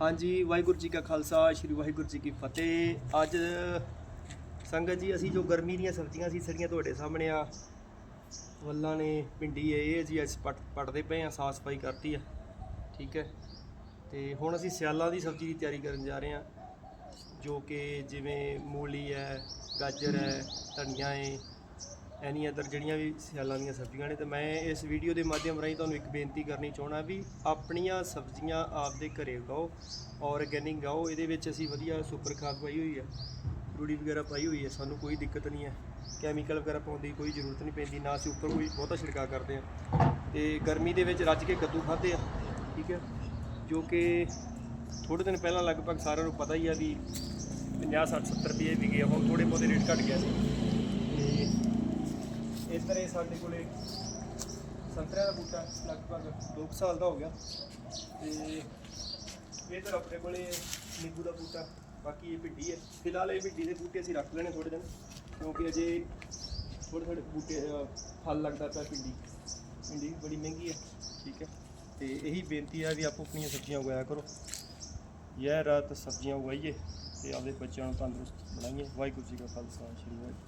ਹਾਂਜੀ, ਵਾਹਿਗੁਰੂ ਜੀ ਕਾ ਖਾਲਸਾ, ਸ੍ਰੀ ਵਾਹਿਗੁਰੂ ਜੀ ਕੀ ਫਤਿਹ। ਅੱਜ ਸੰਗਤ ਜੀ, ਅਸੀਂ ਜੋ ਗਰਮੀ ਦੀਆਂ ਸਬਜ਼ੀਆਂ ਸੀ, ਸਾਰੀਆਂ ਤੁਹਾਡੇ ਸਾਹਮਣੇ ਆ। ਵੱਲਾਂ ਨੇ ਪਿੰਡੀ ਹੈ, ਇਹ ਜੀ ਅਸੀਂ ਪੱਟ, ਪੱਟਦੇ ਪਏ ਆ, ਸਾਫ਼ ਸਫ਼ਾਈ ਕਰਤੀ ਆ, ਠੀਕ ਹੈ। ਤੇ ਹੁਣ ਅਸੀਂ ਸਿਆਲਾਂ ਦੀ ਸਬਜ਼ੀ ਦੀ ਤਿਆਰੀ ਕਰਨ ਜਾ ਰਹੇ ਆ, ਜੋ ਕਿ ਜਿਵੇਂ ਮੂਲੀ ਹੈ, ਗਾਜਰ ਹੈ, ਧਨੀਆ ਹੈ ਐਨੀ ਅਦਰ ਜਿਹੜੀਆਂ ਵੀ ਸਿਆਲਾਂ ਦੀਆਂ ਸਬਜ਼ੀਆਂ ਨੇ, ਤੇ ਮੈਂ ਇਸ ਵੀਡੀਓ ਦੇ ਮਾਧਿਅਮ ਰਾਹੀਂ ਤੁਹਾਨੂੰ ਇੱਕ ਬੇਨਤੀ ਕਰਨੀ ਚਾਹਣਾ ਵੀ ਆਪਣੀਆਂ ਸਬਜ਼ੀਆਂ ਆਪਦੇ ਘਰੇ ਉਗਾਓ ਆਰਗੈਨਿਕ ਗਾਓ ਇਹਦੇ ਵਿੱਚ ਅਸੀਂ ਵਧੀਆ ਸੁਪਰ ਖਾਦ ਪਾਈ ਹੋਈ ਹੈ, ਰੂੜੀ ਵਗੈਰਾ ਪਾਈ ਹੋਈ ਹੈ, ਸਾਨੂੰ ਕੋਈ ਦਿੱਕਤ ਨਹੀਂ ਹੈ। ਕੈਮੀਕਲ ਵਗੈਰਾ ਪਾਉਣ ਦੀ ਕੋਈ ਜ਼ਰੂਰਤ ਨਹੀਂ ਪੈਂਦੀ, ਨਾ ਅਸੀਂ ਉੱਪਰ ਕੋਈ ਬਹੁਤਾ ਛਿੜਕਾ ਕਰਦੇ ਹਾਂ। ਤੇ ਗਰਮੀ ਦੇ ਵਿੱਚ ਰੱਜ ਕੇ ਕੱਦੂ ਖਾਦੇ ਆ, ਠੀਕ ਹੈ? ਜੋ ਕਿ ਥੋੜੇ ਦਿਨ ਪਹਿਲਾਂ ਲਗਭਗ ਸਾਰਿਆਂ ਨੂੰ ਪਤਾ ਹੀ ਆ ਵੀ 50 60 70 ਰੁਪਏ ਵੀ ਗਏ, ਹੁਣ ਥੋੜੇ ਬਹੁਤੇ ਰੇਟ ਘਟ ਗਿਆ ਸੀ ਇੱਧਰ ਇਹ ਸਾਡੇ ਕੋਲੇ ਸੰਤਰਿਆਂ ਦਾ ਬੂਟਾ ਲਗਭਗ 2 ਸਾਲ ਦਾ ਹੋ ਗਿਆ। ਤੇ ਇੱਧਰ ਆਪਣੇ ਕੋਲੇ ਨਿੰਬੂ ਦਾ ਬੂਟਾ, ਬਾਕੀ ਇਹ ਭਿੰਡੀ ਹੈ। ਫਿਲਹਾਲ ਇਹ ਭਿੰਡੀ ਦੇ ਬੂਟੇ ਅਸੀਂ ਰੱਖ ਲੈਣੇ ਥੋੜੇ ਦਿਨ, ਕਿਉਂਕਿ ਅਜੇ ਥੋੜੇ ਥੋੜੇ ਬੂਟੇ ਫਲ ਲੱਗਦਾ ਪਿਆ ਭਿੰਡੀ ਭਿੰਡੀ ਵੀ ਬੜੀ ਮਹਿੰਗੀ ਹੈ, ਠੀਕ ਹੈ। ਤੇ ਇਹੀ ਬੇਨਤੀ ਹੈ ਵੀ ਆਪੋ ਆਪਣੀਆਂ ਸਬਜ਼ੀਆਂ ਉਗਾਇਆ ਕਰੋ। ਇਹ ਰਾਤ ਸਬਜ਼ੀਆਂ ਉਗਾਈਏ ਤੇ ਆਪਦੇ ਬੱਚਿਆਂ ਨੂੰ ਤੰਦਰੁਸਤ ਬਣਾਈਏ। ਵਾਹਿਗੁਰੂ ਜੀ ਕਾ ਖਾਲਸਾ, ਸ਼੍ਰੀ ਵਾਹਿਗੁਰੂ।